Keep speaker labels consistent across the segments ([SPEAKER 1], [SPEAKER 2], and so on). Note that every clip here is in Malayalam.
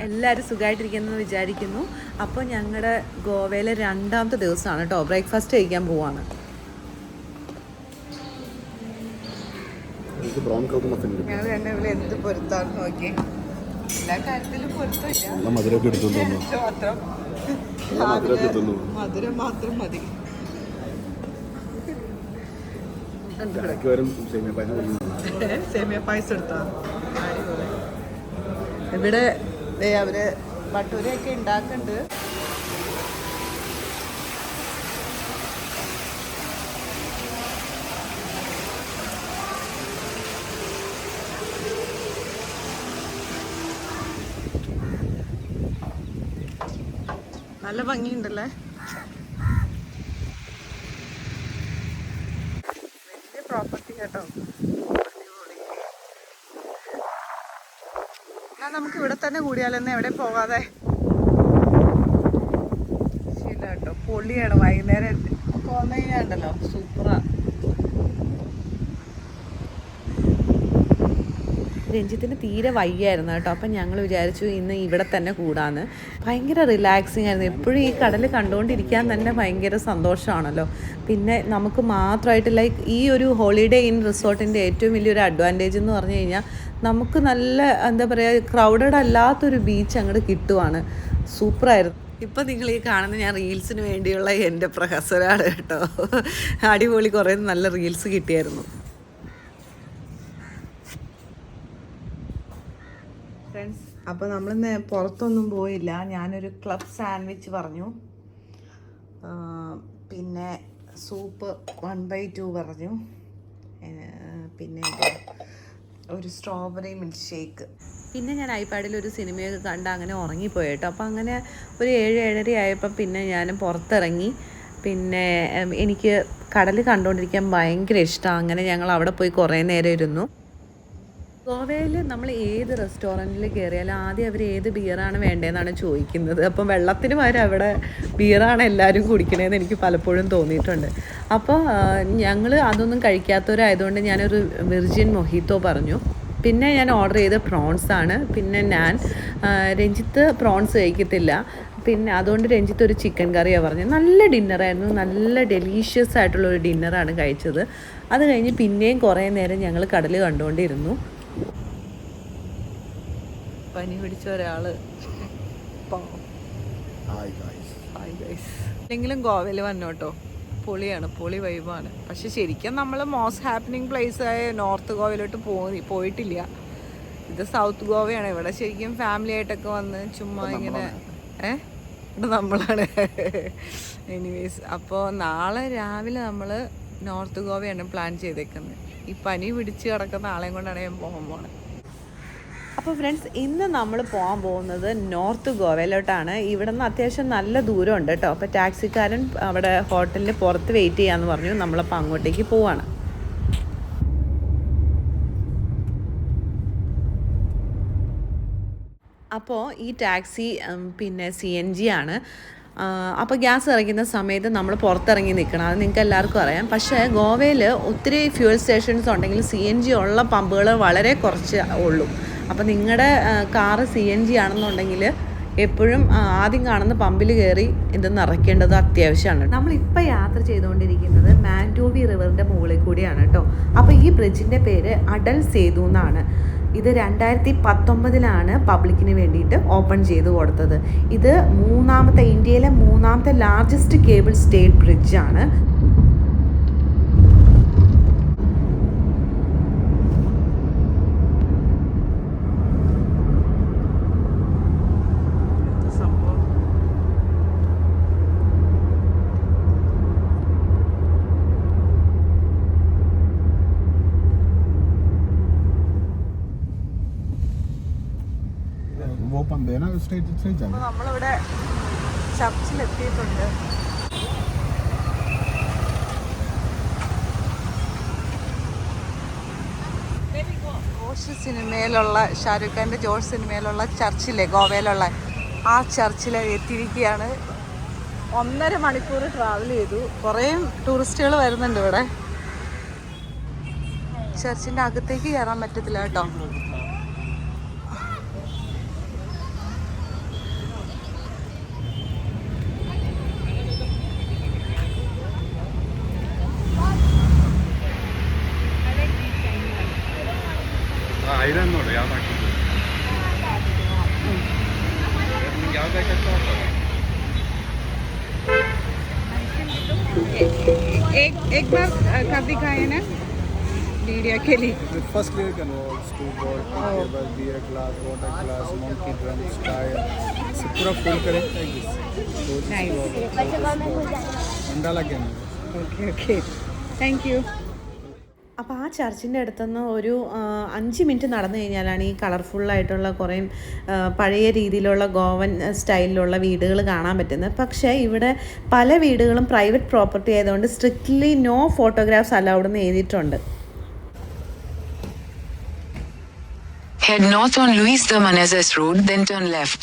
[SPEAKER 1] എല്ലാവരും സുഖമായിട്ടിരിക്കുന്നു വിചാരിക്കുന്നു. അപ്പോൾ ഞങ്ങളുടെ ഗോവയിലെ രണ്ടാമത്തെ ദിവസമാണ് കേട്ടോ. ബ്രേക്ക്ഫാസ്റ്റ് കഴിക്കാൻ പോവാണ്. ഞങ്ങൾ രണ്ടുപേരും എന്ത് നോക്കി. എല്ലാ കാര്യത്തിലും പൊരുത്തമില്ല. മാത്രം. മധുരം മാത്രം മതി.
[SPEAKER 2] സേമിയ പായസം
[SPEAKER 1] എടുത്താ? ഇവിടെ ദേ അവർ ഭട്ടൂരയൊക്കെ ഉണ്ടാക്കുന്നുണ്ട് നല്ല ഭംഗിയുണ്ടല്ലേ? വലിയ പ്രോപ്പർട്ടി കേട്ടോ. നമുക്ക് ഇവിടെ തന്നെ കൂടിയാലെന്ന് എവിടെ പോകാതെ. ശരിയല്ല കേട്ടോ പൊള്ളിയാണ് വൈകുന്നേരം. ഒക്കെ വന്നു കഴിഞ്ഞാൽ ഉണ്ടല്ലോ സൂപ്പറാ. രഞ്ജിത്തിന് തീരെ വയ്യായിരുന്നു കേട്ടോ. അപ്പം ഞങ്ങൾ വിചാരിച്ചു ഇന്ന് ഇവിടെ തന്നെ കൂടാന്ന്. ഭയങ്കര റിലാക്സിങ് ആയിരുന്നു. എപ്പോഴും ഈ കടൽ കണ്ടുകൊണ്ടിരിക്കാൻ തന്നെ ഭയങ്കര സന്തോഷമാണല്ലോ. പിന്നെ നമുക്ക് മാത്രമായിട്ട് ലൈക്ക് ഈ ഒരു ഹോളിഡേ ഇൻ റിസോർട്ടിന്റെ ഏറ്റവും വലിയൊരു അഡ്വാന്റേജ് എന്ന് പറഞ്ഞു കഴിഞ്ഞാൽ നമുക്ക് നല്ല എന്താ പറയുക ക്രൗഡഡ് അല്ലാത്തൊരു ബീച്ച് അങ്ങോട്ട് കിട്ടുവാണ്. സൂപ്പറായിരുന്നു ഇപ്പം നിങ്ങൾ ഈ കാണുന്ന ഞാൻ റീൽസിന് വേണ്ടിയുള്ള എന്റെ പ്രഹസനാണ് കേട്ടോ. അടിപൊളി കുറേ നല്ല റീൽസ് കിട്ടിയായിരുന്നു. ഫ്രണ്ട്സ് അപ്പോൾ നമ്മളിന്ന് പുറത്തൊന്നും പോയില്ല. ഞാനൊരു ക്ലബ് സാൻഡ്വിച്ച് പറഞ്ഞു. പിന്നെ സൂപ്പ് വൺ ബൈ ടു പറഞ്ഞു. പിന്നെ ഒരു സ്ട്രോബെറി മിൽക്ക് ഷേക്ക് പിന്നെ ഞാൻ ഐപാഡിൽ ഒരു സിനിമയൊക്കെ കണ്ട് അങ്ങനെ ഉറങ്ങിപ്പോയി കേട്ടോ അപ്പോൾ അങ്ങനെ ഒരു ഏഴ് ഏഴര ആയപ്പോൾ പിന്നെ ഞാൻ പുറത്തിറങ്ങി. പിന്നെ എനിക്ക് കടൽ കണ്ടുകൊണ്ടിരിക്കാൻ ഭയങ്കര ഇഷ്ടമാണ് അങ്ങനെ ഞങ്ങൾ അവിടെ പോയി കുറേ നേരം ഇരുന്നു. ഗോവയിൽ നമ്മൾ ഏത് റെസ്റ്റോറന്റിൽ കയറിയാലും ആദ്യം അവർ ഏത് ബിയറാണ് വേണ്ടതെന്നാണ് ചോദിക്കുന്നത്. അപ്പം വെള്ളത്തിന് പകരം അവിടെ ബിയറാണ് എല്ലാവരും കുടിക്കണതെന്ന് എനിക്ക് പലപ്പോഴും തോന്നിയിട്ടുണ്ട്. അപ്പോൾ ഞങ്ങൾ അതൊന്നും കഴിക്കാത്തവരായതുകൊണ്ട് ഞാനൊരു വിർജിൻ മൊഹിത്തോ പറഞ്ഞു. പിന്നെ ഞാൻ ഓർഡർ ചെയ്ത പ്രോൺസ് ആണ് പിന്നെ ഞാൻ രഞ്ജിത്ത് പ്രോൺസ് കഴിക്കത്തില്ല. പിന്നെ അതുകൊണ്ട് രഞ്ജിത്ത് ഒരു ചിക്കൻ കറിയാണ് പറഞ്ഞത്. നല്ല ഡിന്നറായിരുന്നു. നല്ല ഡെലീഷ്യസ് ആയിട്ടുള്ള ഒരു ഡിന്നറാണ് കഴിച്ചത്. അത് കഴിഞ്ഞ് പിന്നെയും കുറേ നേരം ഞങ്ങൾ കടൽ കണ്ടുകൊണ്ടിരുന്നു. പനി പിടിച്ച
[SPEAKER 2] ഒരാൾ.
[SPEAKER 1] എന്തെങ്കിലും ഗോവയിൽ വന്നോട്ടോ. പൊളിയാണ് പൊളി വൈബാണ്. പക്ഷെ ശരിക്കും നമ്മൾ മോസ്റ്റ് ഹാപ്പനിങ് പ്ലേസ് ആയ നോർത്ത് ഗോവയിലോട്ട് പോയി പോയിട്ടില്ല. ഇത് സൗത്ത് ഗോവയാണ്. ഇവിടെ ശരിക്കും ഫാമിലി ആയിട്ടൊക്കെ വന്ന് ചുമ്മാ ഇങ്ങനെ ഏ? ഇവിടെ നമ്മളാണ്. എനിവേസ് അപ്പോൾ നാളെ രാവിലെ നമ്മൾ നോർത്ത് ഗോവയാണ് പ്ലാൻ ചെയ്തേക്കുന്നത് ഈ പനി പിടിച്ച് കിടക്കുന്ന ആളെയും കൊണ്ടാണ് ഞാൻ പോകാൻ പോണത് അപ്പോൾ ഫ്രണ്ട്സ് ഇന്ന് നമ്മൾ പോകാൻ പോകുന്നത് നോർത്ത് ഗോവയിലോട്ടാണ്. ഇവിടെ നിന്ന് അത്യാവശ്യം നല്ല ദൂരമുണ്ട് കേട്ടോ അപ്പോൾ ടാക്സിക്കാരൻ അവിടെ ഹോട്ടലിൽ പുറത്ത് വെയിറ്റ് ചെയ്യാമെന്ന് പറഞ്ഞു. നമ്മളപ്പോൾ അങ്ങോട്ടേക്ക് പോവാണ്. അപ്പോൾ ഈ ടാക്സി പിന്നെ സി എൻ ജി ആണ്. അപ്പോൾ ഗ്യാസ് ഇറങ്ങുന്ന സമയത്ത് നമ്മൾ പുറത്തിറങ്ങി നിൽക്കണം അത് നിങ്ങൾക്ക് എല്ലാവർക്കും അറിയാം. പക്ഷേ ഗോവയിൽ ഒത്തിരി ഫ്യൂൽ സ്റ്റേഷൻസ് ഉണ്ടെങ്കിൽ സി എൻ ജി ഉള്ള പമ്പുകൾ വളരെ കുറച്ച് ഉള്ളൂ. അപ്പോൾ നിങ്ങളുടെ കാറ് സി എൻ ജി ആണെന്നുണ്ടെങ്കിൽ എപ്പോഴും ആദ്യം കാണുന്ന പമ്പിൽ കയറി ഇത് നിറയ്ക്കേണ്ടത് അത്യാവശ്യമാണ് നമ്മളിപ്പോൾ യാത്ര ചെയ്തുകൊണ്ടിരിക്കുന്നത് മാൻഡോവി റിവറിന്റെ മുകളിൽ കൂടിയാണ് കേട്ടോ. അപ്പോൾ ഈ ബ്രിഡ്ജിന്റെ പേര് അടൽ സേതു എന്നാണ്. ഇത് രണ്ടായിരത്തി പത്തൊമ്പതിലാണ് പബ്ലിക്കിന് വേണ്ടിയിട്ട് ഓപ്പൺ ചെയ്ത് കൊടുത്തത്. ഇത് മൂന്നാമത്തെ ഇന്ത്യയിലെ മൂന്നാമത്തെ ലാർജസ്റ്റ് കേബിൾ സ്റ്റേറ്റ് ബ്രിഡ്ജാണ് നമ്മളിവിടെ ചർച്ചിലെത്തിയിട്ടുണ്ട്. സിനിമയിലുള്ള ഷാരൂഖ് ഖാന്റെ ജോഷ് സിനിമയിലുള്ള ചർച്ചിലെ ഗോവയിലുള്ള ആ ചർച്ചിൽ എത്തിയിരിക്കുകയാണ്. ഒന്നര മണിക്കൂർ ട്രാവൽ ചെയ്തു. കുറേ ടൂറിസ്റ്റുകൾ വരുന്നുണ്ട് ഇവിടെ. ചർച്ചിന്റെ അകത്തേക്ക് കയറാൻ പറ്റത്തില്ല കേട്ടോ. ಐರನ್ ನೋಡಿ ಯಾವ್ದು ಹಾಕಿದ್ದು ನಿಮ್ಗೆ ಯಾವ್ದು ಹಾಕಿತ್ತು एक एक बार कब दिखाए ना? मीडिया के लिए।
[SPEAKER 2] First year can wall school ball table beer glass water glass monkey drum style से पूरा फुल करें। नाइस अंडा लग गया
[SPEAKER 1] ओके ओके थैंक यू അപ്പോൾ ആ ചർച്ചിന്റെ അടുത്തുനിന്ന് ഒരു അഞ്ച് മിനിറ്റ് നടന്നു കഴിഞ്ഞാലാണ് ഈ കളർഫുള്ളായിട്ടുള്ള കുറേ പഴയ രീതിയിലുള്ള ഗോവൻ സ്റ്റൈലിലുള്ള വീടുകൾ കാണാൻ പറ്റുന്നത്. പക്ഷേ ഇവിടെ പല വീടുകളും പ്രൈവറ്റ് പ്രോപ്പർട്ടി ആയതുകൊണ്ട് സ്ട്രിക്ട്ലി നോ ഫോട്ടോഗ്രാഫ്സ് അലൗഡ് എന്ന് എഴുതിയിട്ടുണ്ട്.
[SPEAKER 3] Head north on Luis de Manezes Road, then turn left.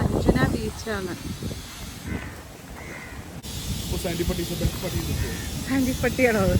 [SPEAKER 1] Anjana ബീച്ചാണ്
[SPEAKER 2] ഇപ്പോൾ സാൻഡിപ്പട്ടി പട്ടി
[SPEAKER 1] സാൻഡിപ്പട്ടിയാണോ അത്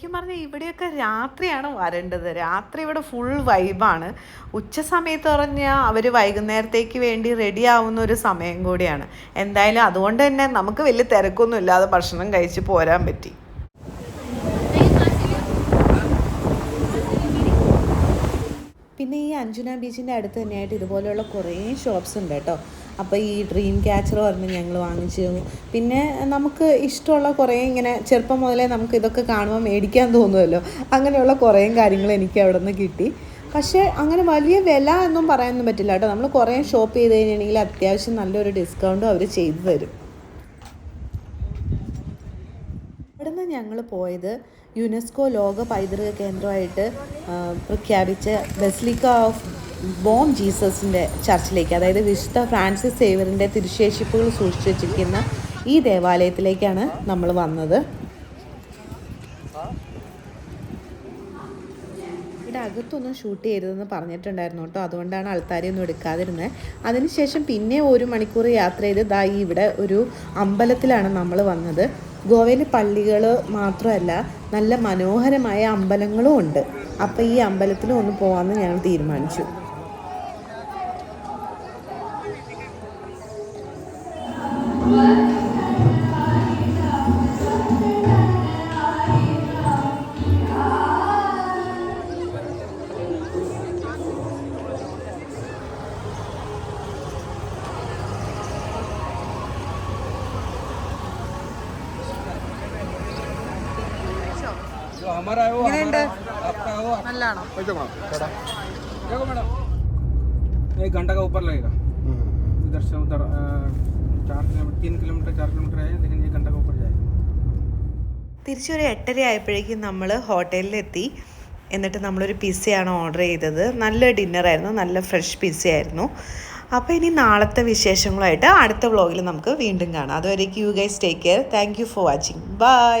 [SPEAKER 1] ശരിക്കും പറഞ്ഞാൽ ഇവിടെയൊക്കെ രാത്രിയാണ് വരേണ്ടത്. രാത്രി ഇവിടെ ഫുൾ വൈബാണ് ഉച്ച സമയത്ത് പറഞ്ഞാൽ അവർ വൈകുന്നേരത്തേക്ക് വേണ്ടി റെഡി ആവുന്ന ഒരു സമയം കൂടിയാണ്. എന്തായാലും അതുകൊണ്ട് തന്നെ നമുക്ക് വലിയ തിരക്കൊന്നും ഇല്ലാതെ ഭക്ഷണം കഴിച്ച് പോരാൻ പറ്റി. പിന്നെ ഈ അഞ്ജുന ബീച്ചിന്റെ അടുത്ത് തന്നെയായിട്ട് ഇതുപോലെയുള്ള കുറേ ഷോപ്സ് ഉണ്ട് കേട്ടോ. അപ്പോൾ ഈ ഡ്രീം ക്യാച്ചർ പറഞ്ഞ് ഞങ്ങൾ വാങ്ങിച്ചു പിന്നെ നമുക്ക് ഇഷ്ടമുള്ള കുറേ ഇങ്ങനെ ചെറുപ്പം മുതലേ നമുക്ക് ഇതൊക്കെ കാണുമ്പോൾ മേടിക്കാൻ തോന്നുമല്ലോ അങ്ങനെയുള്ള കുറേ കാര്യങ്ങൾ എനിക്ക് അവിടെ നിന്ന് കിട്ടി. പക്ഷേ അങ്ങനെ വലിയ വില എന്നും പറയാനൊന്നും പറ്റില്ല കേട്ടോ. നമ്മൾ കുറേ ഷോപ്പ് ചെയ്ത് കഴിഞ്ഞിട്ടുണ്ടെങ്കിൽ അത്യാവശ്യം നല്ലൊരു ഡിസ്കൗണ്ടും അവർ ചെയ്തു തരും. ഇവിടുന്ന് ഞങ്ങൾ പോയത് യുനെസ്കോ ലോക പൈതൃക കേന്ദ്രമായിട്ട് പ്രഖ്യാപിച്ച ബെസ്ലിക്ക ഓഫ് ബോം ജീസസിന്റെ ചർച്ചിലേക്ക് അതായത് വിശുദ്ധ ഫ്രാൻസിസ് സേവറിന്റെ തിരുശേഷിപ്പുകൾ സൂക്ഷിച്ചു വച്ചിരിക്കുന്ന ഈ ദേവാലയത്തിലേക്കാണ് നമ്മൾ വന്നത്. ഇവിടെ അകത്തൊന്നും ഷൂട്ട് ചെയ്തതെന്ന് പറഞ്ഞിട്ടുണ്ടായിരുന്നു കേട്ടോ. അതുകൊണ്ടാണ് ആൾക്കാരെയൊന്നും എടുക്കാതിരുന്നത് അതിനുശേഷം പിന്നെ ഒരു മണിക്കൂർ യാത്ര ചെയ്ത് ദാ ഇവിടെ ഒരു അമ്പലത്തിലാണ് നമ്മൾ വന്നത്. ഗോവയിലെ പള്ളികൾ മാത്രമല്ല നല്ല മനോഹരമായ അമ്പലങ്ങളും ഉണ്ട്. അപ്പോൾ ഈ അമ്പലത്തിലും ഒന്ന് പോകാമെന്ന് ഞങ്ങൾ തീരുമാനിച്ചു.
[SPEAKER 4] जो हमारा है वो हमारा आपका है वो
[SPEAKER 1] നല്ലതാണോ
[SPEAKER 2] पैसा कौन थोड़ा
[SPEAKER 4] देखो मैडम एक घंटा का ऊपर लगेगा इधर से उधर अ, चार किलोमीटर तीन किलोमीटर चार किलोमीटर है लेकिन एक घंटा का ऊपर जाएगा
[SPEAKER 1] തിരിച്ചൊരു എട്ടര ആയപ്പോഴേക്കും നമ്മൾ ഹോട്ടലിലെത്തി എന്നിട്ട് നമ്മളൊരു പിസ്സയാണ് ഓർഡർ ചെയ്തത് നല്ല ഡിന്നറായിരുന്നു നല്ല ഫ്രഷ് പിസ്സയായിരുന്നു അപ്പോൾ ഇനി നാളത്തെ വിശേഷങ്ങളുമായിട്ട് അടുത്ത വ്ളോഗിൽ നമുക്ക് വീണ്ടും കാണാം അതുവരേക്കും you guys take care thank you for watching bye